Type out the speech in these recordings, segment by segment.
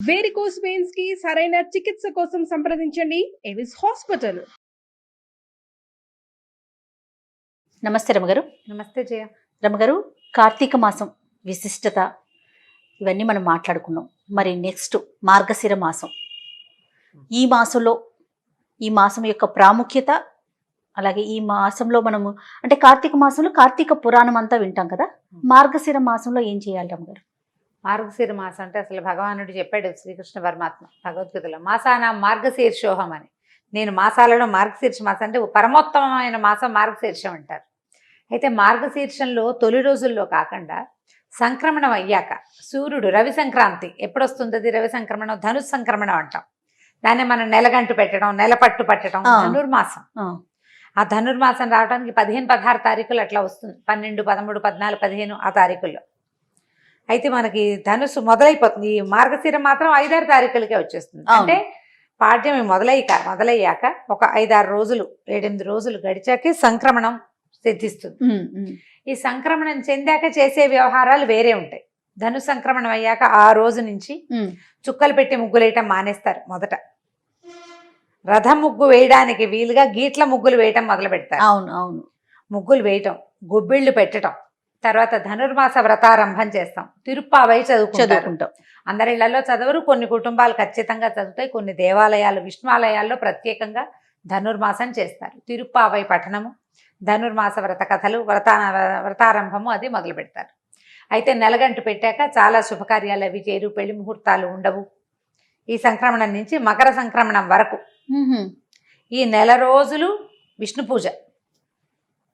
Varicose వెయిన్స్కి సరైన చికిత్స కోసం సంప్రదించండి. ఎవిస్ హాస్పిటల్ నమస్తే రమగారు. నమస్తే జయ. రమగారు కార్తీక మాసం విశిష్టత ఇవన్నీ మనం మాట్లాడుకున్నాం. మరి నెక్స్ట్ మార్గశిర మాసం. ఈ మాసంలో ఈ మాసం యొక్క ప్రాముఖ్యత అలాగే ఈ మాసంలో మనము అంటే కార్తీక మాసంలో కార్తీక పురాణం అంతా వింటాం కదా? మార్గశిర మాసంలో ఏం చేయాలి రమగారు? మార్గశీర మాసం అంటే అసలు భగవానుడు చెప్పాడు శ్రీకృష్ణ పరమాత్మ భగవద్గీతలో మాసాన మార్గశీర్షోహం అని. నేను మాసాలలో మార్గశీర్ష మాసం అంటే పరమోత్తమమైన మాసం మార్గశీర్షం అంటారు. అయితే మార్గశీర్షంలో తొలి రోజుల్లో కాకుండా సంక్రమణం అయ్యాక సూర్యుడు రవి సంక్రాంతి ఎప్పుడు వస్తుంది రవి సంక్రమణం? ధనుస్ సంక్రమణం అంటాం. దాన్ని మనం నెలగంటు పెట్టడం నెలపట్టు పట్టడం ఆ. ధనుర్మాసం. ఆ. ధనుర్మాసం రావడానికి పదిహేను పదహారు తారీఖులు అట్లా వస్తుంది. పన్నెండు పదమూడు పద్నాలుగు పదిహేను ఆ తారీఖుల్లో. అయితే మనకి ధనుసు మొదలైపోతుంది. ఈ మార్గశిరం మాత్రం ఐదారు తారీఖులకే వచ్చేస్తుంది. అంటే పాడ్యమి మొదలయ్యాక మొదలయ్యాక ఒక ఐదారు రోజులు ఏడెనిమిది రోజులు గడిచాకే సంక్రమణం సిద్ధిస్తుంది. ఈ సంక్రమణం చెందాక చేసే వ్యవహారాలు వేరే ఉంటాయి. ధను సంక్రమణం అయ్యాక ఆ రోజు నుంచి చుక్కలు పెట్టి ముగ్గులేయటం మానేస్తారు మొదట. రథ ముగ్గు వేయడానికి వీలుగా గీట్ల ముగ్గులు వేయటం మొదలు పెడతారు అవును అవును. ముగ్గులు వేయటం గొబ్బిళ్ళు పెట్టడం తర్వాత ధనుర్మాస వ్రతారంభం చేస్తాం. తిరుప్పావై చదువుకుంటాం. అందరి ఇళ్ళలో చదవరు కొన్ని కుటుంబాలు ఖచ్చితంగా చదువుతాయి కొన్ని దేవాలయాలు విష్ణువాలయాల్లో ప్రత్యేకంగా ధనుర్మాసం చేస్తారు. తిరుప్పావై పఠనము ధనుర్మాస వ్రత కథలు వ్రతా వ్రతారంభము అది మొదలు పెడతారు. అయితే నెలగంటు పెట్టాక చాలా శుభకార్యాలు అవి చేరు పెళ్ళి ముహూర్తాలు ఉండవు. ఈ సంక్రమణం నుంచి మకర సంక్రమణం వరకు. ఈ నెల రోజులు విష్ణు పూజ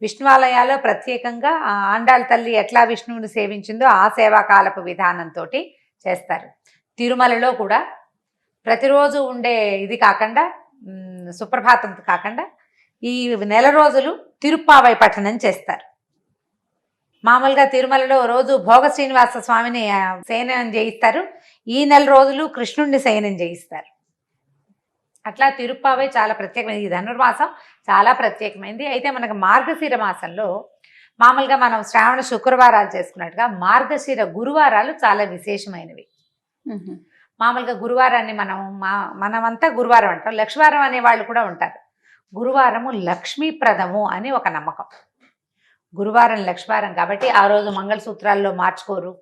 విష్ణువాలయాల్లో ప్రత్యేకంగా ఆ ఆండాళ్ళ తల్లి ఎట్లా విష్ణువుని సేవించిందో ఆ సేవాకాలపు విధానంతో చేస్తారు. తిరుమలలో కూడా ప్రతిరోజు ఉండే ఇది కాకుండా సుప్రభాతం కాకుండా ఈ నెల రోజులు తిరుప్పావై పఠనం చేస్తారు. మామూలుగా తిరుమలలో రోజు భోగ శ్రీనివాస స్వామిని శయనం చేయిస్తారు. ఈ నెల రోజులు కృష్ణుడిని శయనం చేయిస్తారు. అట్లా తిరుప్పావై చాలా ప్రత్యేకమైనది ఈ ధనుర్మాసం చాలా ప్రత్యేకమైనది అయితే మనకు మార్గశిర మాసంలో మామూలుగా మనం శ్రావణ శుక్రవారాలు చేసుకున్నట్టుగా మార్గశిర గురువారాలు చాలా విశేషమైనవి. మామూలుగా గురువారాన్ని మనం మా మనమంతా గురువారం అంటాం. లక్ష్మీవారం అనే వాళ్ళు కూడా ఉంటారు. గురువారము లక్ష్మీప్రదము అని ఒక నమ్మకం. గురువారం లక్ష్మీవారం కాబట్టి ఆ రోజు మంగళసూత్రాల్లో మార్చుకోరు.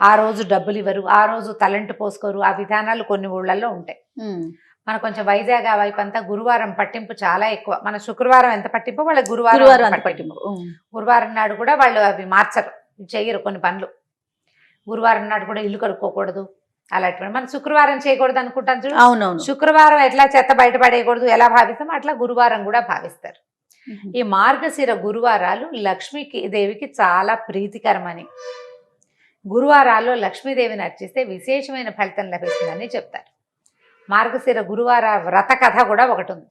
ఆ రోజు డబ్బులు ఇవ్వరు ఆ రోజు తలంటు పోసుకోరు. ఆ విధానాలు కొన్ని ఊళ్ళల్లో ఉంటాయి. మన కొంచెం వైజాగ్ ఆ వైపు అంతా గురువారం పట్టింపు చాలా ఎక్కువ. మన శుక్రవారం ఎంత పట్టింపు? వాళ్ళ గురువారం పట్టింపు. గురువారం నాడు కూడా వాళ్ళు అవి మార్చరు. చెయ్యరు కొన్ని పనులు. గురువారం నాడు కూడా ఇల్లు కడుక్కోకూడదు. అలాంటివి మనం శుక్రవారం చేయకూడదు అనుకుంటాం చూడు. అవునవును. శుక్రవారం ఎట్లా చెత్త బయటపడేయకూడదు ఎలా భావిస్తాం అట్లా గురువారం కూడా భావిస్తారు. ఈ మార్గశిర గురువారాలు లక్ష్మీకి దేవికి చాలా ప్రీతికరమని. గురువారాల్లో లక్ష్మీదేవిని అర్చిస్తే విశేషమైన ఫలితం లభిస్తుందని చెప్తారు. మార్గశిర గురువార వ్రత కథ కూడా ఒకటి ఉంది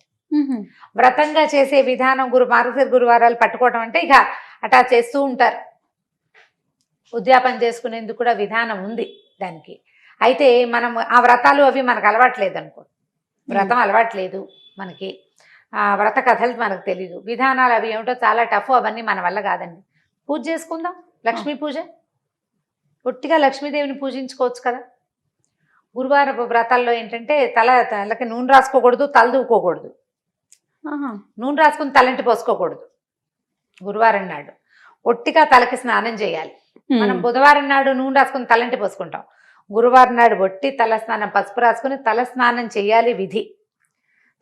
వ్రతంగా చేసే విధానం గురు మార్గశిర గురువారాలు పట్టుకోవటం అంటే ఇక అటా చేస్తూ ఉంటారు. ఉద్యాపన చేసుకునేందుకు కూడా విధానం ఉంది దానికి. అయితే మనం ఆ వ్రతాలు అవి మనకు అలవాట్లేదు అనుకో. వ్రతం అలవాట్లేదు మనకి. ఆ వ్రత కథలు మనకు తెలియదు విధానాలు అవి ఏమిటో చాలా టఫ్ అవన్నీ మన వల్ల కాదండి. పూజ చేసుకుందాం? లక్ష్మీ పూజ? ఒట్టిగా లక్ష్మీదేవిని పూజించుకోవచ్చు కదా? గురువారపు వ్రతాల్లో ఏంటంటే తల తలకి నూనె రాసుకోకూడదు తల దూకోకూడదు ఆహా, నూనె రాసుకుని తలంటి పోసుకోకూడదు. గురువారం నాడు. ఒట్టిగా తలకి స్నానం చేయాలి. మనం బుధవారం నాడు నూనె రాసుకుని తలంటి పోసుకుంటాం. గురువారం నాడు ఒట్టి తల స్నానం పసుపు రాసుకుని తల స్నానం చేయాలి విధి.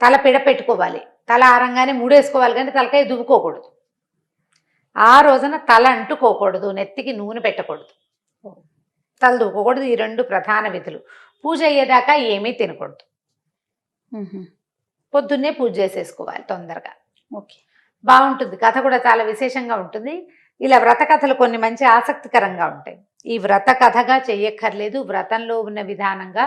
తల పిడ పెట్టుకోవాలి. తల ఆరంగానే మూడేసుకోవాలి కానీ తలకాయ దువ్వుకోకూడదు. ఆ రోజున తల అంటుకోకూడదు నెత్తికి నూనె పెట్టకూడదు. తల దువ్వుకోకూడదు. ఈ రెండు ప్రధాన విధులు. పూజ అయ్యేదాకా ఏమీ తినకూడదు. పొద్దున్నే పూజ చేసేసుకోవాలి తొందరగా. ఓకే. బాగుంటుంది. కథ కూడా చాలా విశేషంగా ఉంటుంది. ఇలా వ్రత కథలు కొన్ని మంచి ఆసక్తికరంగా ఉంటాయి. ఈ వ్రత కథగా చెయ్యక్కర్లేదు. వ్రతంలో ఉన్న విధానంగా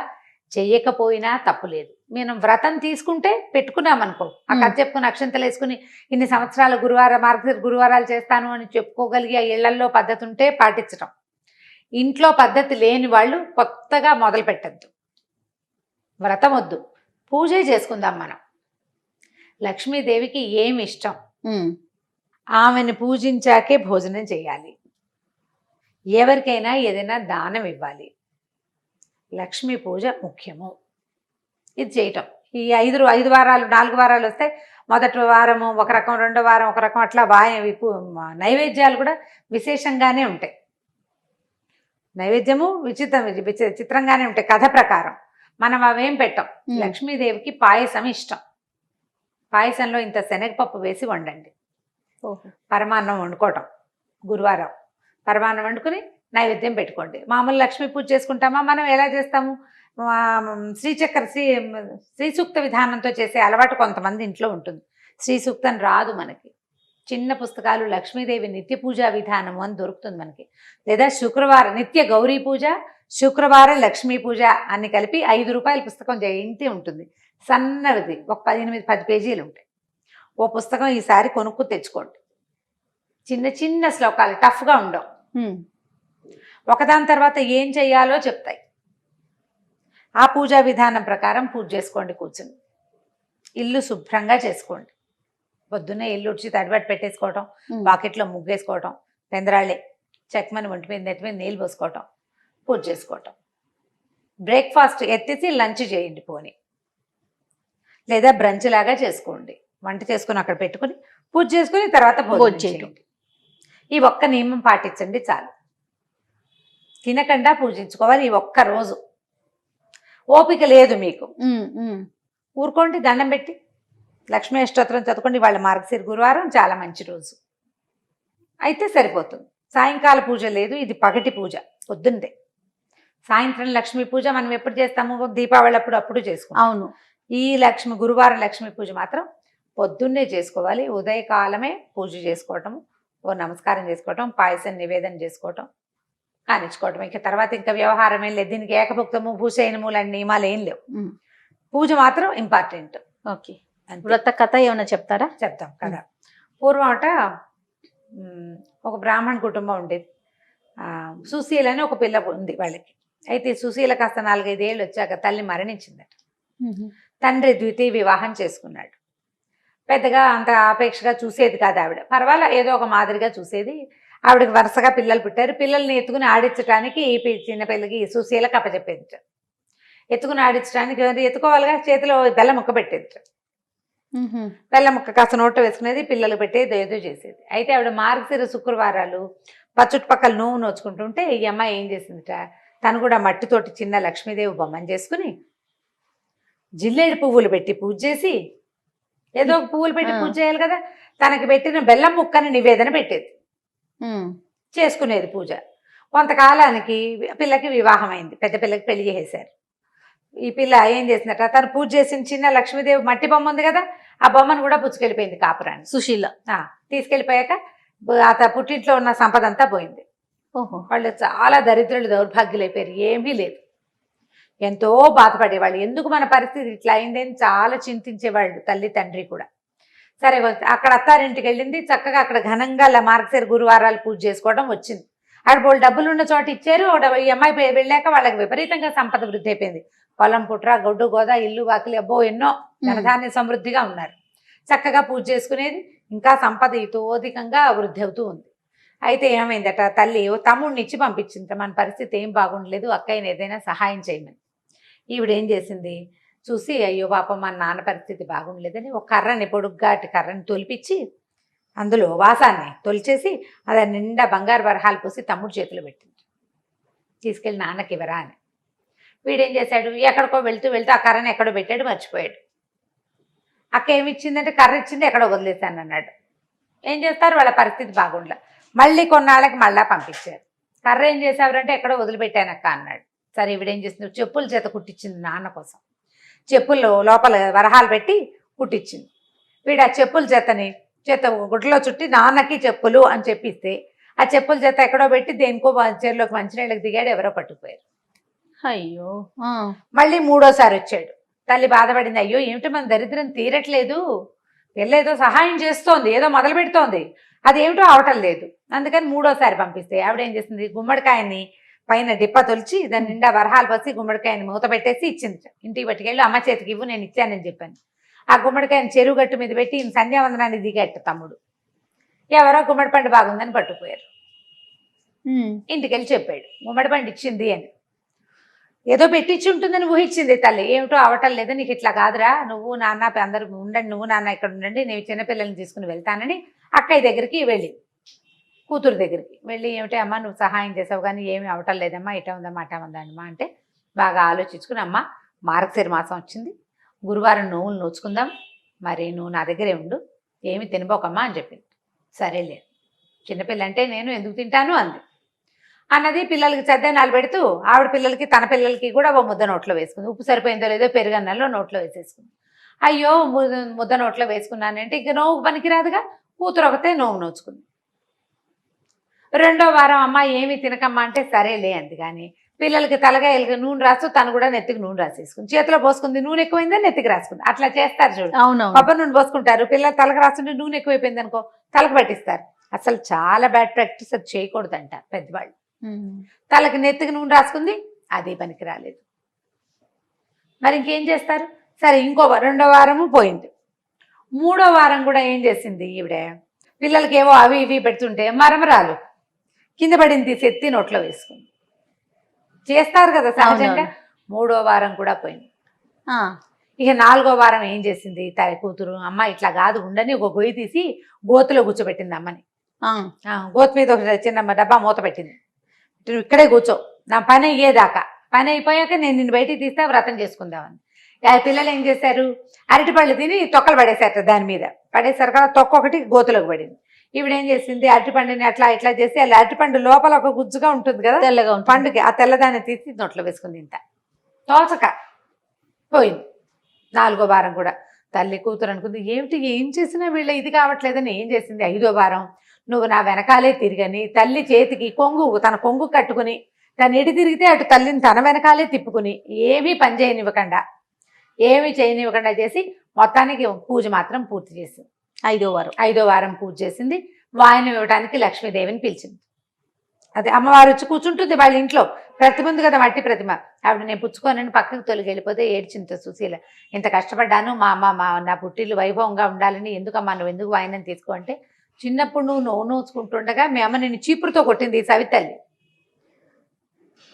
చెయ్యకపోయినా తప్పులేదు మనం వ్రతం తీసుకుంటే పెట్టుకున్నాం అనుకో ఆ కథ చెప్పుకుని అక్షంతలు వేసుకుని ఇన్ని సంవత్సరాల గురువార మార్గశిర గురువారాలు చేస్తాను అని చెప్పుకోగలిగి ఇళ్ళల్లో పద్ధతి ఉంటే పాటించడం ఇంట్లో పద్ధతి లేని వాళ్ళు కొత్తగా మొదలు పెట్టద్దు వ్రతం వద్దు పూజే చేసుకుందాం మనం. లక్ష్మీదేవికి ఏమి ఇష్టం? ఆమెను పూజించాకే భోజనం చేయాలి. ఎవరికైనా ఏదైనా దానం ఇవ్వాలి. లక్ష్మీ పూజ ముఖ్యము. ఇది చేయటం. ఈ ఐదు ఐదు వారాలు నాలుగు వారాలు వస్తే మొదటి వారము ఒక రకం రెండో వారం ఒక రకం అట్లా మ- నైవేద్యాలు కూడా విశేషంగానే ఉంటాయి. నైవేద్యము విచిత్రం విచి- చిత్రంగానే ఉంటాయి కథ ప్రకారం. మనం అవేం పెట్టం. లక్ష్మీదేవికి పాయసం ఇష్టం. పాయసంలో ఇంత శనగపప్పు వేసి వండండి. పరమాన్నం వండుకోవటం. గురువారం. పరమాన్నం వండుకుని నైవేద్యం పెట్టుకోండి. మామూలు లక్ష్మీ పూజ చేసుకుంటామా? మనం ఎలా చేస్తాము? శ్రీచక్ర శ్రీ శ్రీ సూక్త విధానంతో చేసే అలవాటు కొంతమంది ఇంట్లో ఉంటుంది. శ్రీ సూక్తం రాదు మనకి. చిన్న పుస్తకాలు లక్ష్మీదేవి నిత్య పూజా విధానము అని దొరుకుతుంది మనకి. లేదా శుక్రవారం నిత్య గౌరీ పూజ శుక్రవారం లక్ష్మీ పూజ అన్ని కలిపి ఐదు రూపాయల పుస్తకం జయంతి ఉంటుంది. సన్నది ఒక పద్దెనిమిది పది పేజీలు ఉంటాయి. ఓ పుస్తకం ఈసారి కొనుక్కు తెచ్చుకోండి. చిన్న చిన్న శ్లోకాలు టఫ్గా ఉండవు. ఒకదాని తర్వాత ఏం చేయాలో చెప్తాయి. ఆ పూజా విధానం ప్రకారం పూజ చేసుకోండి కూర్చుని. ఇల్లు శుభ్రంగా చేసుకోండి. పొద్దున్నే ఇల్లు ఉడిచి తడిబట్టి పెట్టేసుకోవటం ఉమ్. బాకెట్లో ముగ్గేసుకోవటం పెందరాళ్ళే చెక్కమని ఒంటి మీద నెత్తి మీద నీళ్ళు పోసుకోవటం పూజ చేసుకోవటం. బ్రేక్ఫాస్ట్ ఎత్తేసి లంచ్ చేయండి పోని. లేదా బ్రంచ్ లాగా చేసుకోండి. వంట చేసుకుని అక్కడ పెట్టుకుని పూజ చేసుకుని తర్వాత భోజనం చేయడం. ఈ ఒక్క నియమం పాటించండి చాలు. తినకుండా పూజించుకోవాలి ఈ ఒక్క రోజు. ఓపిక లేదు మీకు. ఊరుకోండి దండం పెట్టి. లక్ష్మీ అష్టోత్తరం చదువుకోండి వాళ్ళ మార్గశిర గురువారం చాలా మంచి రోజు. అయితే సరిపోతుంది. సాయంకాల పూజ లేదు ఇది పగటి పూజ పొద్దున్నే. సాయంత్రం లక్ష్మీ పూజ మనం ఎప్పుడు చేస్తాము? దీపావళి అప్పుడు అప్పుడు చేసుకుంటాం. అవును. ఈ లక్ష్మి గురువారం లక్ష్మీ పూజ మాత్రం పొద్దున్నే చేసుకోవాలి. ఉదయకాలమే పూజ చేసుకోవటం ఓ నమస్కారం చేసుకోవటం పాయసం నివేదన చేసుకోవటం కానిచ్చుకోవటం. ఇక తర్వాత ఇంకా వ్యవహారం ఏం లేదు. దీనికి ఏకభుక్తము భూషయనము లాంటి నియమాలు ఏం లేవు. పూజ మాత్రం ఇంపార్టెంట్. ఓకే. వ్రత కథ ఏమైనా చెప్తారా? చెప్తాం కదా పూర్వం అట ఉమ్, ఒక బ్రాహ్మణ కుటుంబం ఉండేది. ఆ, సుశీల అని ఒక పిల్ల ఉంది వాళ్ళకి. అయితే సుశీల కాస్త నాలుగైదేళ్ళు వచ్చాక తల్లి మరణించిందట. తండ్రి ద్వితీయ వివాహం చేసుకున్నాడు. పెద్దగా అంత ఆపేక్షగా చూసేది కాదు ఆవిడ. పర్వాలే ఏదో ఒక మాదిరిగా చూసేది. ఆవిడకి వరుసగా పిల్లలు పుట్టారు. పిల్లల్ని ఎత్తుకుని ఆడించడానికి ఈ చిన్న పిల్లకి సుశీలకు అప్పచెప్పేది ఎత్తుకుని ఆడించడానికి ఎత్తుకోవాలిగా? చేతిలో బెల్ల ముక్క పెట్టేది ఉహు. బెల్ల ముక్క కాస్త నోట్లో వేసుకునేది పిల్లలు పెట్టేది ఏదో చేసేది. అయితే ఆవిడ మార్గశిర శుక్రవారాలు పచ్చుట్టుపక్కల నువ్వు నోచుకుంటుంటే ఈ అమ్మాయి ఏం చేసిందిట? తను కూడా మట్టితోటి చిన్న లక్ష్మీదేవి బొమ్మను చేసుకుని జిల్లేడు పువ్వులు పెట్టి పూజ చేసి ఏదో పువ్వులు పెట్టి. పూజ చేయాలి కదా? తనకి పెట్టిన బెల్లం ముక్కని నివేదన పెట్టేది. చేసుకునేది పూజ. కొంతకాలానికి పిల్లకి వివాహం అయింది పెద్ద పిల్లకి పెళ్ళి చేసేశారు. ఈ పిల్ల ఏం చేసిందట? తను పూజ చేసిన చిన్న లక్ష్మీదేవి మట్టి బొమ్మ ఉంది కదా ఆ బొమ్మను కూడా పుచ్చుకెళ్ళిపోయింది కాపురాన్ని సుశీల. తీసుకెళ్ళిపోయాక బ- ఆ త- పుట్టింట్లో ఉన్న సంపద అంతా పోయింది. ఓహో. వాళ్ళు చాలా దరిద్రులు దౌర్భాగ్యులైపోయారు. ఏమీ లేదు. ఎంతో బాధపడేవాళ్ళు. ఎందుకు మన పరిస్థితి ఇట్లా అయిందని చాలా చింతించేవాళ్ళు తల్లి తండ్రి కూడా. సరే అక్కడ అత్తారింటికి వెళ్ళింది. చక్కగా అక్కడ ఘనంగా మార్గశిర గురువారాలు పూజ చేసుకోవడం వచ్చింది. అక్కడ వాళ్ళు డబ్బులు ఉన్న చోట ఇచ్చారు. ఈ అమ్మాయి వెళ్ళాక వాళ్ళకి విపరీతంగా సంపద వృద్ధి అయిపోయింది. పొలం పుట్ర గొడ్డు గోద ఇల్లు వాకిలి అబ్బో ఎన్నో ధనధాన్య సమృద్ధిగా ఉన్నారు. చక్కగా పూజ చేసుకునేది ఇంకా సంపద ఇతోధికంగా వృద్ధి అవుతూ ఉంది. అయితే ఏమైందట? తల్లి ఓ తమ్ముడిని ఇచ్చి పంపించింది. మన పరిస్థితి ఏం బాగుండలేదు. అక్కయ్యని ఏదైనా సహాయం చేయమని. ఈవిడ ఏం చేసింది? చూసి అయ్యో పాపం మన నాన్న పరిస్థితి బాగుండలేదని ఒక కర్రని పొడుగ్గాటి కర్రని తొలిపించి అందులో వాసాన్ని తొలిచేసి అది నిండా బంగారు వరహాలు పోసి తమ్ముడు చేతిలో పెట్టింది. తీసుకెళ్ళి నాన్నకి ఇవ్వరా అని. వీడేం చేశాడు? ఎక్కడికో వెళ్తూ వెళ్తూ ఆ కర్రని ఎక్కడో పెట్టాడు మర్చిపోయాడు. అక్క ఏమిచ్చిందంటే కర్ర ఇచ్చింది ఎక్కడో వదిలేశాను అన్నాడు. ఏం చేస్తారు? వాళ్ళ పరిస్థితి బాగుండలే. మళ్ళీ కొన్నాళ్ళకి మళ్ళా పంపించారు. కర్ర ఏం చేసావురంటే ఎక్కడో వదిలిపెట్టానక్క అన్నాడు. సరే ఈవిడేం చేసింది చెప్పుల చేత కుట్టించింది నాన్న కోసం. చెప్పుల్లో లోపల వరహాలు పెట్టి కుట్టించింది వీడు ఆ చెప్పుల చేతని చేత గుడ్లో చుట్టి నాన్నకి చెప్పులు అని చెప్పిస్తే ఆ చెప్పుల చేత ఎక్కడో పెట్టి దేనికో చెరులోకి మంచినీళ్ళకి దిగాడు ఎవరో పట్టుకుపోయారు. అయ్యో. మళ్ళీ మూడోసారి వచ్చాడు. తల్లి బాధపడింది అయ్యో ఏమిటి మన దరిద్రం తీరట్లేదు? పిల్ల ఏదో సహాయం చేస్తోంది ఏదో మొదలు పెడుతోంది. అదేమిటో అవటం లేదు. అందుకని మూడోసారి పంపిస్తే ఆవిడ ఏం చేసింది? గుమ్మడికాయని పైన డిప్ప తొలిచి దాని నిండా వరహాలు పసి గుమ్మడికాయని మూత పెట్టేసి ఇచ్చింది. ఇంటికి పట్టుకెళ్ళి అమ్మ చేతికి ఇవ్వు నేను ఇచ్చానని చెప్పాను. ఆ గుమ్మడికాయని చెరువు గట్టు మీద పెట్టి ఈయన సంధ్యావందనాన్ని దిగట్టు తమ్ముడు. ఎవరో గుమ్మడి పండు బాగుందని పట్టుకుపోయారు. ఉమ్. ఇంటికి వెళ్ళి చెప్పాడు గుమ్మడి పండు ఇచ్చింది అని. ఏదో పెట్టించి ఉంటుందని ఊహించింది తల్లి. ఏమిటో అవటం లేదు నీకు ఇట్లా కాదురా. నువ్వు నాన్న అందరు ఉండండి నువ్వు నాన్న ఇక్కడ ఉండండి నేను చిన్నపిల్లల్ని తీసుకుని వెళ్తానని అక్కయ్య దగ్గరికి వెళ్ళి కూతురు దగ్గరికి వెళ్ళి ఏమిటి అమ్మ నువ్వు సహాయం చేసావు కానీ ఏమి అవటం లేదమ్మా ఇట ఉందమ్మా అట ఉందమ్మా అంటే బాగా ఆలోచించుకుని అమ్మ మార్గశిర మాసం వచ్చింది. గురువారం నువ్వులు నోచుకుందాం. మరి నువ్వు నా దగ్గరే ఉండు. ఏమి తినబోకమ్మా అని చెప్పింది. సరేలే. చిన్నపిల్ల అంటే నేను ఎందుకు తింటాను అంది. అన్నది పిల్లలకి చద్దనాలు పెడుతూ ఆవిడ పిల్లలకి తన పిల్లలకి కూడా ఓ ముద్ద నోట్లో వేసుకుంది. ఉప్పు సరిపోయిందో లేదో పెరుగన్నంలో నోట్లో వేసేసుకుంది. అయ్యో ముద్ద నోట్లో వేసుకున్నానంటే ఇంక నోవు పనికిరాదుగా? కూతురు ఒకతే నోవు నోచుకుంది. రెండో వారం అమ్మ ఏమి తినకమ్మా అంటే సరేలే అంది కానీ పిల్లలకి తలగా ఎలుగు నూనె రాస్తూ తను కూడా నెత్తికి నూనె రాసేసుకుంది. చేతిలో పోసుకుంది నూనె ఎక్కువైందని నెత్తికి రాసుకుంది. అట్లా చేస్తారు చూడు. కొబ్బరి నూనె పోసుకుంటారు. పిల్లలు తలకు రాస్తుంటే నూనె ఎక్కువైపోయింది అనుకో తలకు పట్టిస్తారు. అసలు చాలా బ్యాడ్ ప్రాక్టీస్ అది చేయకూడదంట పెద్దవాళ్ళు. తలకి నెత్తికి నూనె రాసుకుంది అది పనికి రాలేదు. మరి ఇంకేం చేస్తారు? సరే ఇంకో రెండో వారము పోయింది. మూడో వారం కూడా ఏం చేసింది ఈవిడ? పిల్లలకి ఏవో అవి ఇవి పెడుతుంటే మరమరాలు. కింద పడింది తీసి ఎత్తి నోట్లో వేసుకుంది. చేస్తారు కదా సహజంగా. మూడో వారం కూడా పోయింది. ఇక నాలుగో వారం ఏం చేసింది? తన కూతురు అమ్మ ఇట్లా కాదు ఉండని ఒక గొయ్యి తీసి గోతులో కూర్చోబెట్టింది అమ్మని. గోతు మీద ఒక చిన్న డబ్బా మూత పెట్టింది. నువ్వు ఇక్కడే కూర్చో. నా పని అయ్యేదాకా. పని అయిపోయాక నేను నిన్ను బయటికి తీస్తే వ్రతం చేసుకుందామని. ఆ పిల్లలు ఏం చేశారు? అరటిపళ్ళు తిని తొక్కలు పడేశారట దాని మీద. పడేశారు కదా తొక్క ఒకటి గోతులోకి పడింది. ఈవిడ ఏం చేసింది? అరటిపండుని అట్లా ఇట్లా చేసి అలా అరటిపండు లోపల ఒక గుజ్జుగా ఉంటుంది కదా? తెల్లగా ఉంటుంది. పండుగ ఆ తెల్లదాన్ని తీసి నోట్లో వేసుకుంది ఇంత తోచక పోయింది. నాలుగో వారం కూడా. తల్లి కూతురు అనుకుంది ఏమిటి ఏం చేసినా వీళ్ళ ఇది కావట్లేదని ఏం చేసింది? ఐదో వారం నువ్వు నా వెనకాలే తిరిగని తల్లి చేతికి కొంగు తన కొంగు కట్టుకుని తను ఎటు తిరిగితే అటు తల్లిని తన వెనకాలే తిప్పుకుని ఏమీ పని చేయనివ్వకుండా ఏమీ చేయనివ్వకుండా చేసి మొత్తానికి పూజ మాత్రం పూర్తి చేసింది. ఐదో వారం. ఐదో వారం పూజ చేసింది. వాయనం ఇవ్వడానికి లక్ష్మీదేవిని పిలిచింది. అదే అమ్మవారు వచ్చి కూర్చుంటుంది వాళ్ళ ఇంట్లో. ప్రతిమ ఉంది కదా మట్టి ప్రతిమ. ఆవిడ నేను పుచ్చుకోనని పక్కకు తొలగి వెళ్ళిపోతే ఏడ్చింత సుశీల. ఇంత కష్టపడ్డాను మా అమ్మ మా నా పుట్టిల్లు వైభవంగా ఉండాలని ఎందుకమ్మా నువ్వు ఎందుకు వాయనం తీసుకో అంటే చిన్నప్పుడు నువ్వు నోవు నోచుకుంటుండగా మీ అమ్మ నేను చీపురుతో కొట్టింది సవితల్లి.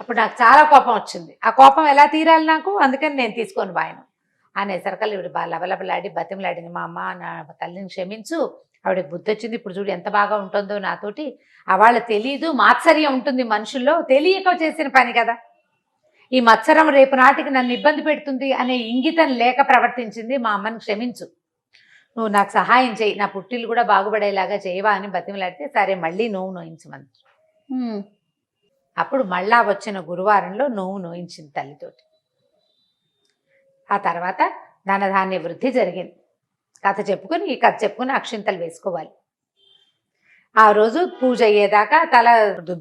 అప్పుడు నాకు చాలా కోపం వచ్చింది. ఆ కోపం ఎలా తీరాలి నాకు? అందుకని నేను తీసుకోను వాయనం అనేసరికల్లా ఇవి బాగా లబలబలాడి బతిమలాడింది. మా అమ్మ నా తల్లిని క్షమించు. ఆవిడకి బుద్ధి వచ్చింది. ఇప్పుడు చూడు ఎంత బాగా ఉంటుందో నాతోటి. అవాళ్ళ వాళ్ళ తెలీదు. మాత్సర్యం ఉంటుంది మనుషుల్లో. తెలియక చేసిన పని కదా. ఈ మత్సరం రేపు నాటికి నన్ను ఇబ్బంది పెడుతుంది అనే ఇంగితం లేక ప్రవర్తించింది మా అమ్మని క్షమించు. నువ్వు నాకు సహాయం చేయి నా పుట్టిల్లు కూడా బాగుపడేలాగా చేయవా అని బతిమలాడితే సరే మళ్ళీ నువ్వు నోయించమని ఉమ్. అప్పుడు మళ్ళా వచ్చిన గురువారంలో నువ్వు నోయించింది తల్లితోటి. ఆ తర్వాత ధనధాన్య వృద్ధి జరిగింది. కథ చెప్పుకొని ఈ కథ చెప్పుకొని అక్షింతలు వేసుకోవాలి. ఆ రోజు పూజ అయ్యేదాకా తల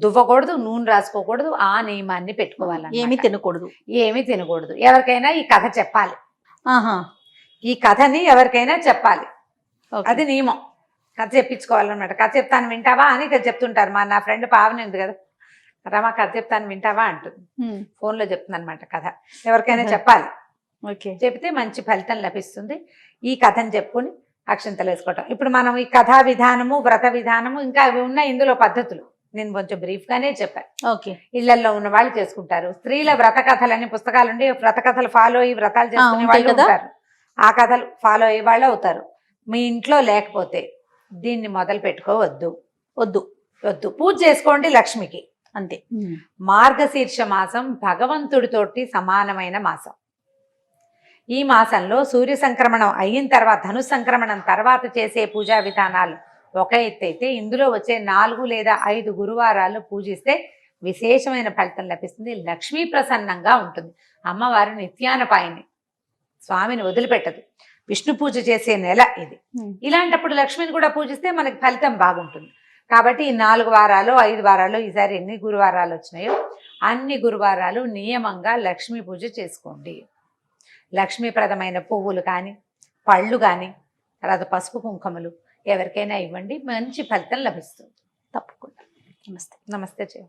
దువ్వకూడదు నూనె రాసుకోకూడదు ఆ నియమాన్ని పెట్టుకోవాలి ఏమీ తినకూడదు. ఏమీ తినకూడదు. ఎవరికైనా ఈ కథ చెప్పాలి. ఆహా. ఈ కథని ఎవరికైనా చెప్పాలి. అది నియమం. కథ చెప్పించుకోవాలన్నమాట. కథ చెప్తాను వింటావా అని ఇక్కడ చెప్తుంటారు. మా నా ఫ్రెండ్ పావని ఉంది కదా. రమా కథ చెప్తాను వింటావా అంటుంది. ఫోన్లో చెప్తుంది అనమాట కథ. ఎవరికైనా చెప్పాలి. ఓకే. చెప్తే మంచి ఫలితం లభిస్తుంది. ఈ కథను చెప్పుకొని అక్షంతలు వేసుకోవటం. ఇప్పుడు మనం ఈ కథా విధానము వ్రత విధానము ఇంకా అవి ఉన్నాయి ఇందులో పద్ధతులు. నేను కొంచెం బ్రీఫ్గానే చెప్పాను. ఓకే. ఇళ్ళలో ఉన్న వాళ్ళు చేసుకుంటారు. స్త్రీల వ్రత కథలని పుస్తకాలు ఉండి వ్రత కథలు ఫాలో అయ్యి వ్రతాలు చేసుకునే వాళ్ళు. ఉంటారు. ఆ కథలు ఫాలో అయ్యే వాళ్ళు అవుతారు. మీ ఇంట్లో లేకపోతే దీన్ని మొదలు పెట్టుకోవద్దు. వద్దు వద్దు. పూజ చేసుకోండి లక్ష్మికి అంతే. మార్గశీర్ష మాసం భగవంతుడితోటి సమానమైన మాసం. ఈ మాసంలో సూర్య సంక్రమణం అయిన తర్వాత ధను సంక్రమణం తర్వాత చేసే పూజా విధానాలు ఒక ఎత్తు అయితే ఇందులో వచ్చే నాలుగు లేదా ఐదు గురువారాలు పూజిస్తే విశేషమైన ఫలితం లభిస్తుంది. లక్ష్మీ ప్రసన్నంగా ఉంటుంది. అమ్మవారు నిత్యానపాయని స్వామిని వదిలిపెట్టదు. విష్ణు పూజ చేసే నెల ఇది. ఉమ్. ఇలాంటప్పుడు లక్ష్మిని కూడా పూజిస్తే మనకి ఫలితం బాగుంటుంది. కాబట్టి ఈ నాలుగు వారాలు ఐదు వారాలు ఈసారి ఎన్ని గురువారాలు వచ్చినాయో అన్ని గురువారాలు నియమంగా లక్ష్మీ పూజ చేసుకోండి. లక్ష్మీప్రదమైన పువ్వులు కానీ పళ్ళు కానీ తర్వాత పసుపు కుంకుమలు ఎవరికైనా ఇవ్వండి. మంచి ఫలితం లభిస్తుంది. తప్పకుండా. నమస్తే. నమస్తే జయ